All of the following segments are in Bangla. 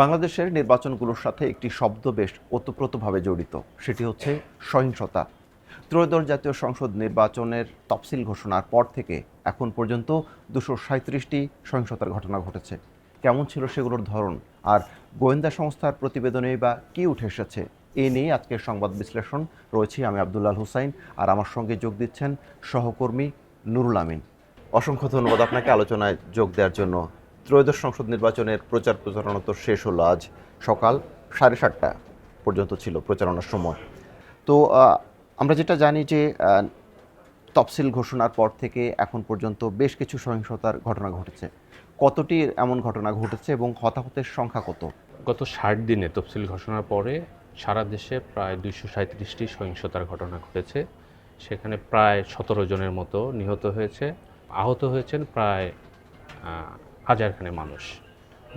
বাংলাদেশের নির্বাচনগুলোর সাথে একটি শব্দ বেশ ওতপ্রোতভাবে জড়িত। সেটি হচ্ছে সহিংসতা। ত্রয়োদশ জাতীয় সংসদ নির্বাচনের তফসিল ঘোষণার পর থেকে এখন পর্যন্ত দুশো সাঁত্রিশটি সহিংসতার ঘটনা ঘটেছে। কেমন ছিল সেগুলোর ধরন? আর গোয়েন্দা সংস্থার প্রতিবেদনে বা কী উঠে এসেছে? এ নিয়ে আজকের সংবাদ বিশ্লেষণ। রয়েছে আমি আবদুল্লাল হুসাইন আর আমার সঙ্গে যোগ দিচ্ছেন সহকর্মী নুরুল আমিন। অসংখ্য ধন্যবাদ আপনাকে আলোচনায় যোগ দেওয়ার জন্য। ত্রয়োদশ সংসদ নির্বাচনের প্রচার প্রচারণা তো শেষ হলো আজ সকাল সাড়ে সাতটা পর্যন্ত ছিল প্রচারণার সময়। তো আমরা যেটা জানি যে তফসিল ঘোষণার পর থেকে এখন পর্যন্ত বেশ কিছু সহিংসতার ঘটনা ঘটেছে। কতটি এমন ঘটনা ঘটেছে এবং হতাহতের সংখ্যা কত? গত ষাট দিনে তফসিল ঘোষণার পরে সারা দেশে প্রায় দুইশো সাঁত্রিশটি সহিংসতার ঘটনা ঘটেছে। সেখানে প্রায় সতেরো জনের মতো নিহত হয়েছে। আহত হয়েছেন প্রায় হাজারখানে মানুষ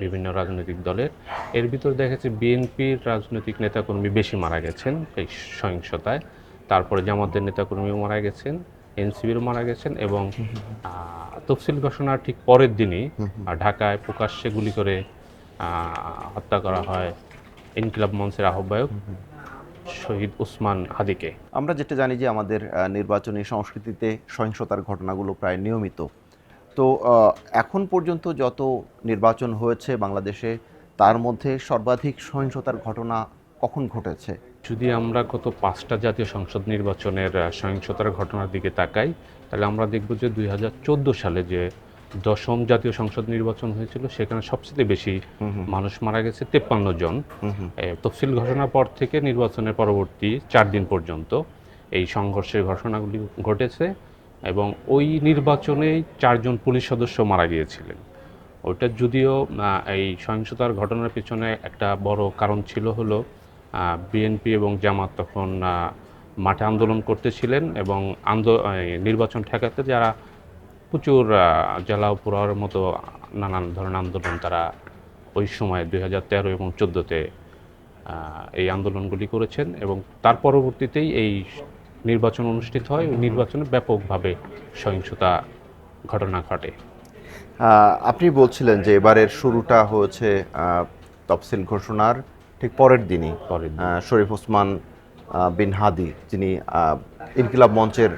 বিভিন্ন রাজনৈতিক দলের। এর ভিতর দেখা যাচ্ছে বিএনপির রাজনৈতিক নেতাকর্মী বেশি মারা গেছেন এই সহিংসতায়। তারপরে জামাতের নেতাকর্মীও মারা গেছেন এনসিবির মারা গেছেন এবং তফসিল ঘোষণার ঠিক পরের দিনই ঢাকায় প্রকাশ্যে গুলি করে হত্যা করা হয় ইনকিলাব মঞ্চের আহ্বায়ক শহীদ উসমান হাদিকে। আমরা যেটা জানি যে আমাদের নির্বাচনী সংস্কৃতিতে সহিংসতার ঘটনাগুলো প্রায় নিয়মিত। তো এখন পর্যন্ত যত নির্বাচন হয়েছে বাংলাদেশে তার মধ্যে সর্বাধিক সহিংসতার ঘটনা কখন ঘটেছে? যদি আমরা গত পাঁচটা জাতীয় সংসদ নির্বাচনের সহিংসতার ঘটনার দিকে তাকাই তাহলে আমরা দেখব যে দুই হাজার চোদ্দ সালে যে দশম জাতীয় সংসদ নির্বাচন হয়েছিল সেখানে সবচেয়ে বেশি মানুষ মারা গেছে তেপ্পান্ন জন। তফসিল ঘোষণার পর থেকে নির্বাচনের পরবর্তী চার দিন পর্যন্ত এই সংঘর্ষের ঘটনাগুলি ঘটেছে। এবং ওই নির্বাচনেই চারজন পুলিশ সদস্য মারা গিয়েছিলেন। ওইটা যদিও এই সহিংসতার ঘটনার পিছনে একটা বড় কারণ ছিল হলো বিএনপি এবং জামাত তখন মাঠে আন্দোলন করতেছিলেন এবং আন্দো নির্বাচন ঠেকাতে যারা প্রচুর জ্বালাও পোড়াওয়ার মতো নানান ধরনের আন্দোলন তারা ওই সময় দুই হাজার তেরো এবং চোদ্দোতে এই আন্দোলনগুলি করেছেন এবং তার পরবর্তীতেই এই নির্বাচন অনুষ্ঠিত হয় ওই নির্বাচনে ব্যাপকভাবে সহিংসতা ঘটনা ঘটে। আপনি বলছিলেন যে এবারের শুরুটা হয়েছে তফসিল ঘোষণার ঠিক পরের দিনই। শরীফ ওসমান বিন হাদি যিনি ইনকিলাব মঞ্চের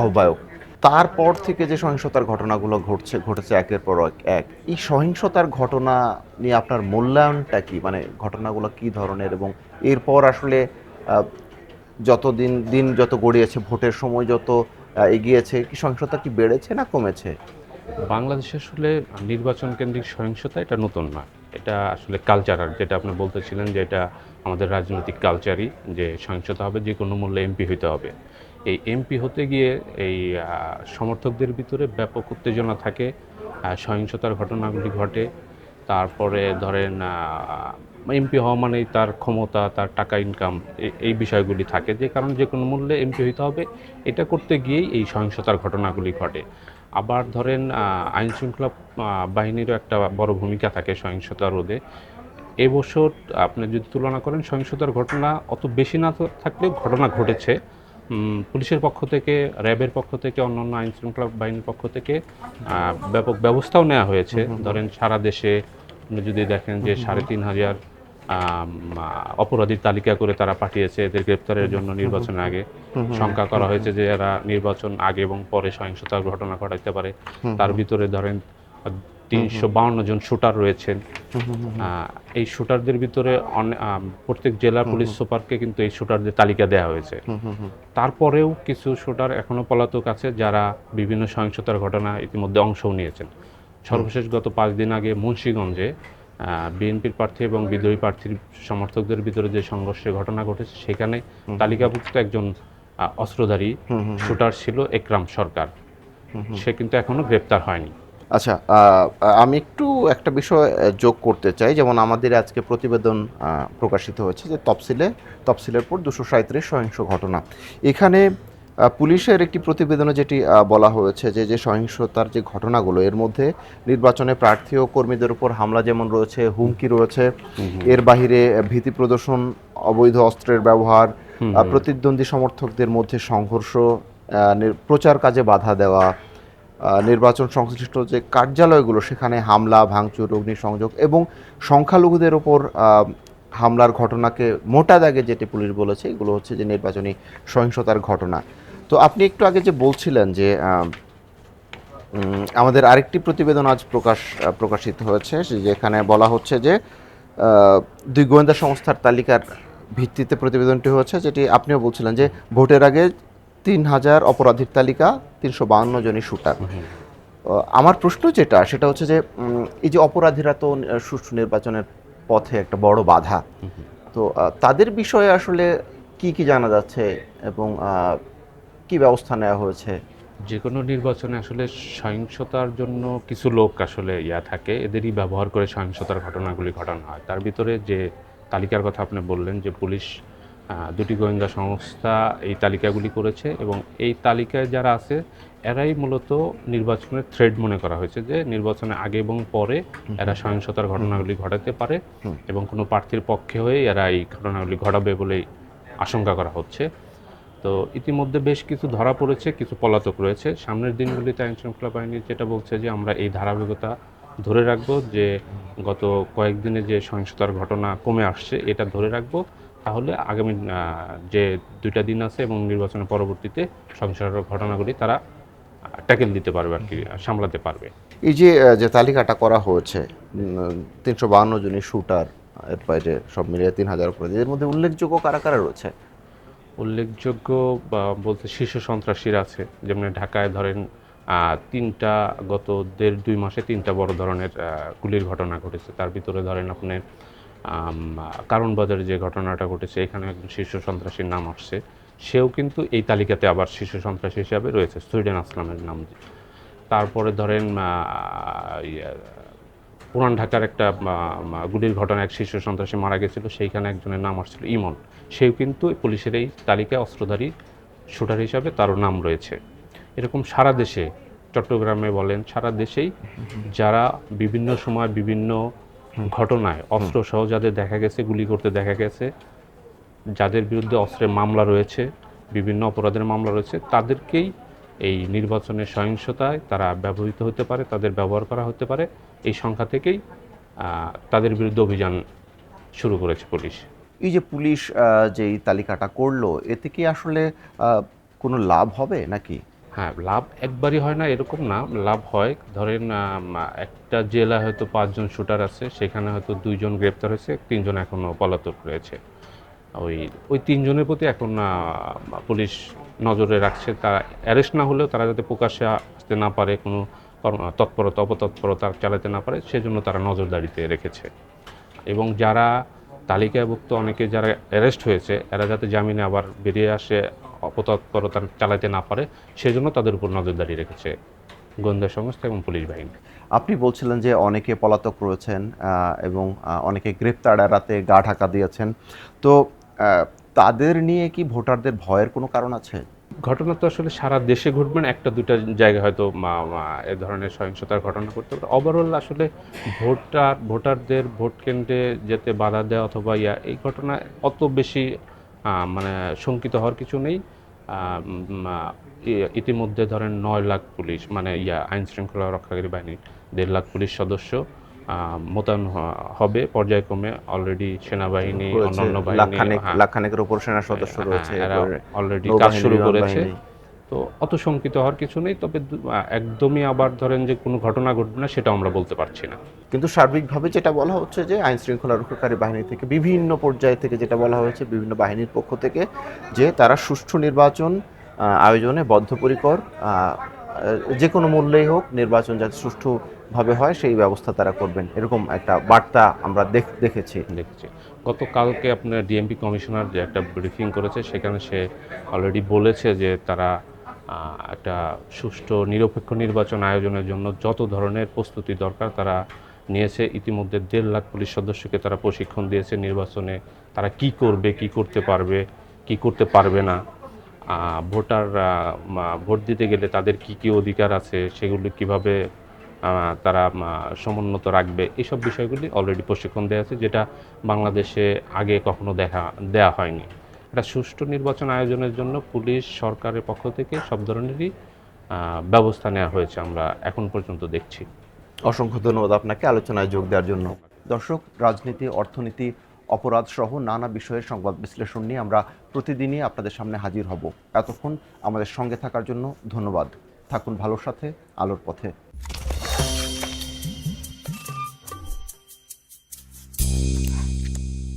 আহ্বায়ক। তারপর থেকে যে সহিংসতার ঘটনাগুলো ঘটছে ঘটেছে একের পর এক এক। এই সহিংসতার ঘটনা নিয়ে আপনার মূল্যায়নটা কি? মানে ঘটনাগুলো কি ধরনের এবং এরপর আসলে যত দিন দিন যত গড়িয়েছে, ভোটের সময় যত এগিয়েছে, কি সহিংসতা কি বেড়েছে না কমেছে? বাংলাদেশে আসলে নির্বাচন কেন্দ্রিক সহিংসতা এটা নতুন না। এটা আসলে কালচারাল যেটা আপনি বলতেছিলেন যে এটা আমাদের রাজনৈতিক কালচারই যে সহিংসতা হবে, যে কোনো মূল্যে এমপি হইতে হবে। এই এমপি হতে গিয়ে এই সমর্থকদের ভিতরে ব্যাপক উত্তেজনা থাকে সহিংসতার ঘটনাগুলি ঘটে তারপরে ধরেন এমপি হওয়া মানেই তার ক্ষমতা, তার টাকা ইনকাম এই বিষয়গুলি থাকে। যে কারণ যে কোনো মূল্যে এমপি হইতে হবে। এটা করতে গিয়েই এই সহিংসতার ঘটনাগুলি ঘটে। আবার ধরেন আইন শৃঙ্খলা বাহিনীরও একটা বড় ভূমিকা থাকে সহিংসতা রোধে। এবছর আপনি যদি তুলনা করেন, সহিংসতার ঘটনা অত বেশি না থাকলেও ঘটনা ঘটেছে। পুলিশের পক্ষ থেকে র্যাবের পক্ষ থেকে অন্যান্য আইন শৃঙ্খলা বাহিনীর পক্ষ থেকে ব্যাপক ব্যবস্থাও নেওয়া হয়েছে। ধরেন সারা দেশে যদি দেখেন যে সাড়ে তিন হাজার অপরাধীর তালিকা করে তারা পাঠিয়েছে এদের গ্রেপ্তারের জন্য নির্বাচনের আগে। শঙ্কা করা হয়েছে যে এরা নির্বাচন আগে এবং পরে সহিংসতার ঘটনা ঘটাইতে পারে। তার ভিতরে ধরেন তিনশো বাউন্ন জন শুটার রয়েছেন। এই শুটারদের ভিতরে প্রত্যেক জেলার পুলিশ সুপারকে কিন্তু এই শুটারদের তালিকা দেওয়া হয়েছে। তারপরেও কিছু শুটার এখনও পলাতক আছে যারা বিভিন্ন সহিংসতার ঘটনা ইতিমধ্যে অংশও নিয়েছেন। সর্বশেষ গত পাঁচ দিন আগে মুন্সীগঞ্জে বিএনপির প্রার্থী এবং বিদ্রোহী প্রার্থীর সমর্থকদের ভিতরে যে সংঘর্ষের ঘটনা ঘটেছে সেখানে তালিকাভুক্ত একজন অস্ত্রধারী শুটার ছিল একরাম সরকার। সে কিন্তু এখনও গ্রেপ্তার হয়নি। আচ্ছা আমি একটু একটা বিষয় যোগ করতে চাই। যেমন আমাদের আজকে প্রতিবেদন প্রকাশিত হয়েছে যে তফসিলে তফসিলের পর দুশো সাঁত্রিশ সহিংস ঘটনা। এখানে পুলিশের একটি প্রতিবেদনে যেটি বলা হয়েছে যে যে সহিংসতার যে ঘটনাগুলো এর মধ্যে নির্বাচনে প্রার্থী ও কর্মীদের উপর হামলা যেমন রয়েছে হুমকি রয়েছে এর বাহিরে ভীতি প্রদর্শন অবৈধ অস্ত্রের ব্যবহার প্রতিদ্বন্দ্বী সমর্থকদের মধ্যে সংঘর্ষ প্রচার কাজে বাধা দেওয়া নির্বাচন সংশ্লিষ্ট যে কার্যালয়গুলো, সেখানে হামলা, ভাঙচুর, অগ্নিসংযোগ এবং সংখ্যালঘুদের ওপর হামলার ঘটনাকে মোটা দাগে যেটি পুলিশ বলেছে, এগুলো হচ্ছে যে নির্বাচনী সহিংসতার ঘটনা। তো আপনি একটু আগে যে বলছিলেন যে আমাদের আরেকটি প্রতিবেদন আজ প্রকাশ প্রকাশিত হয়েছে, যেখানে বলা হচ্ছে যে দুই গোয়েন্দা সংস্থার তালিকার ভিত্তিতে প্রতিবেদনটি হয়েছে, যেটি আপনিও বলছিলেন যে, ভোটের আগে তিন হাজার অপরাধীর তালিকা তিনশো বাহান্ন জনই শুটার। আমার প্রশ্ন যেটা সেটা হচ্ছে যে এই যে অপরাধীরা তো সুষ্ঠু নির্বাচনের পথে একটা বড় বাধা। তো তাদের বিষয়ে আসলে কি কি জানা যাচ্ছে এবং কি ব্যবস্থা নেওয়া হয়েছে? যে কোনো নির্বাচনে আসলে সহিংসতার জন্য কিছু লোক আসলে ইয়া থাকে এদেরই ব্যবহার করে সহিংসতার ঘটনাগুলি ঘটানো হয়। তার ভিতরে যে তালিকার কথা আপনি বললেন যে পুলিশ দুটি গোয়েন্দা সংস্থা এই তালিকাগুলি করেছে এবং এই তালিকায় যারা আছে এরাই মূলত নির্বাচনের থ্রেড মনে করা হয়েছে যে নির্বাচনের আগে এবং পরে এরা সহিংসতার ঘটনাগুলি ঘটাতে পারে এবং কোনো প্রার্থীর পক্ষে হয়ে এরা এই ঘটনাগুলি ঘটাবে বলেই আশঙ্কা করা হচ্ছে। তো ইতিমধ্যে বেশ কিছু ধরা পড়েছে কিছু পলাতক রয়েছে। সামনের দিনগুলিতে আইন শৃঙ্খলা বাহিনী যেটা বলছে যে আমরা এই ধারাবাহিকতা ধরে রাখব যে গত কয়েকদিনে যে সহিংসতার ঘটনা কমে আসছে এটা ধরে রাখব। তাহলে আগামী যে দুইটা দিন আছে এবং নির্বাচনের পরবর্তীতে সহিংসতার ঘটনাগুলি তারা ট্যাকেল দিতে পারবে আর কি সামলাতে পারবে। এই যে যে তালিকাটা করা হয়েছে তিনশো বাহান্ন জনই শুটার এর বাইরে সব মিলিয়ে তিন হাজার উপরে এর মধ্যে উল্লেখযোগ্য কারা কারা রয়েছে? উল্লেখযোগ্য বা বলতে শীর্ষ সন্ত্রাসীরা আছে যেমন ঢাকায় ধরেন তিনটা গত দেড় দুই মাসে তিনটা বড় ধরনের গুলির ঘটনা ঘটেছে। তার ভিতরে ধরেন আপনি আম, কারণ বাজারে যে ঘটনাটা ঘটেছে এখানে একজন শীর্ষ সন্ত্রাসীর নাম আসছে। সেও কিন্তু এই তালিকাতে আবার শীর্ষ সন্ত্রাসী হিসাবে রয়েছে সুইডেন আসলামের নাম তারপরে ধরেন ইয়ে, পুরান ঢাকার একটা গুলির ঘটনা এক শীর্ষ সন্ত্রাসী মারা গেছিল সেইখানে একজনের নাম আসছিল ইমন। সেও কিন্তু পুলিশের এই তালিকায় অস্ত্রধারী শুটার হিসাবে তারও নাম রয়েছে। এরকম সারা দেশে চট্টগ্রামে বলেন সারা দেশেই যারা বিভিন্ন সময় বিভিন্ন ঘটনায় অস্ত্র সহ যাদের দেখা গেছে গুলি করতে দেখা গেছে যাদের বিরুদ্ধে অস্ত্রের মামলা রয়েছে বিভিন্ন অপরাধের মামলা রয়েছে তাদেরকেই এই নির্বাচনের সহিংসতায় তারা ব্যবহৃত হতে পারে তাদের ব্যবহার করা হতে পারে। এই সংখ্যা থেকেই তাদের বিরুদ্ধে অভিযান শুরু করেছে পুলিশ। এই যে পুলিশ যে তালিকাটা করল এতে কি আসলে কোনো লাভ হবে নাকি? হ্যাঁ লাভ একবারই হয় না, এরকম না, লাভ হয়। ধরেন একটা জেলায় হয়তো পাঁচজন শুটার আছে, সেখানে হয়তো দুইজন গ্রেপ্তার হয়েছে, তিনজন এখনও পলাতক রয়েছে। ওই ওই তিনজনের প্রতি এখন পুলিশ নজরে রাখছে, তারা অ্যারেস্ট না হলেও তারা যাতে প্রকাশ্যে আসতে না পারে, কোনো তৎপরতা, অপতৎপরতা চালাতে না পারে, সেজন্য তারা নজরদারিতে রেখেছে। এবং যারা তালিকাভুক্ত, অনেকে যারা অ্যারেস্ট হয়েছে, এরা যাতে জামিনে আবার বেরিয়ে আসে অপতৎপরতা চালাতে না পারে সেজন্য তাদের উপর নজরদারি রেখেছে গোয়েন্দা সংস্থা এবং পুলিশ বাহিনী। আপনি বলছিলেন যে অনেকে পলাতক রয়েছেন এবং অনেকে গ্রেপ্তার এড়াতে গা ঢাকা দিয়েছেন। তো তাদের নিয়ে কি ভোটারদের ভয়ের কোনো কারণ আছে? ঘটনা তো আসলে সারা দেশে ঘটবে না একটা দুটা জায়গায় হয়তো এ ধরনের সহিংসতার ঘটনা করতে পারে। ওভারঅল আসলে ভোটার ভোটারদের ভোট কেন্দ্রে যেতে বাধা দেওয়া অথবা ইয়া এই ঘটনা অত বেশি মানে শঙ্কিত হওয়ার কিছু নেই। ইতিমধ্যে ধরেন নয় লাখ পুলিশ মানে ইয়া আইন শৃঙ্খলা রক্ষাকারী বাহিনী দেড় লাখ পুলিশ সদস্য আহ, মোতায়েন হবে। পর্যায়ক্রমে অলরেডি সেনাবাহিনী অন্যান্য বাহিনী হ্যাঁ, লাখখানেকের উপর সেনা সদস্য রয়েছে। হ্যাঁ, এরপরে অলরেডি কাজ শুরু করেছে। তো অত শঙ্কিত হওয়ার কিছু নেই তবে একদমই আবার ধরেন যে কোনো ঘটনা ঘটবে না সেটা আমরা বলতে পারছি না। কিন্তু সার্বিকভাবে যেটা বলা হচ্ছে যে আইন শৃঙ্খলা রক্ষাকারী বাহিনী থেকে বিভিন্ন পর্যায় থেকে যেটা বলা হয়েছে বিভিন্ন বাহিনীর পক্ষ থেকে যে তারা সুষ্ঠু নির্বাচন আয়োজনে বদ্ধপরিকর যে কোনো মূল্যেই হোক নির্বাচন যাতে সুষ্ঠুভাবে হয় সেই ব্যবস্থা তারা করবেন। এরকম একটা বার্তা আমরা দেখ- দেখেছি। দেখছি। গতকালকে আপনার ডিএমপি কমিশনার যে একটা ব্রিফিং করেছে সেখানে সে অলরেডি বলেছে যে তারা একটা সুষ্ঠু নিরপেক্ষ নির্বাচন আয়োজনের জন্য যত ধরনের প্রস্তুতি দরকার তারা নিয়েছে। ইতিমধ্যে দেড় লাখ পুলিশ সদস্যকে তারা প্রশিক্ষণ দিয়েছে নির্বাচনে। তারা কি করবে, কি করতে পারবে, কি করতে পারবে না? ভোটার ভোট দিতে গেলে তাদের কি কি অধিকার আছে, সেগুলি কীভাবে তারা সমুন্নত রাখবে? এইসব বিষয়গুলি অলরেডি প্রশিক্ষণ দেওয়া আছে, যেটা বাংলাদেশে আগে কখনো দেখা, দেয়া হয়নি। একটা সুষ্ঠু নির্বাচন আয়োজনের জন্য পুলিশ সরকারের পক্ষ থেকে সব ধরনেরই ব্যবস্থা নেওয়া হয়েছে আমরা এখন পর্যন্ত দেখছি। অসংখ্য ধন্যবাদ আপনাকে আলোচনায় যোগ দেওয়ার জন্য। দর্শক, রাজনীতি, অর্থনীতি, অপরাধ সহ নানা বিষয়ের সংবাদ বিশ্লেষণ নিয়ে আমরা প্রতিদিনই আপনাদের সামনে হাজির হব। এতক্ষণ আমাদের সঙ্গে থাকার জন্য ধন্যবাদ। থাকুন ভালোর সাথে, আলোর পথে।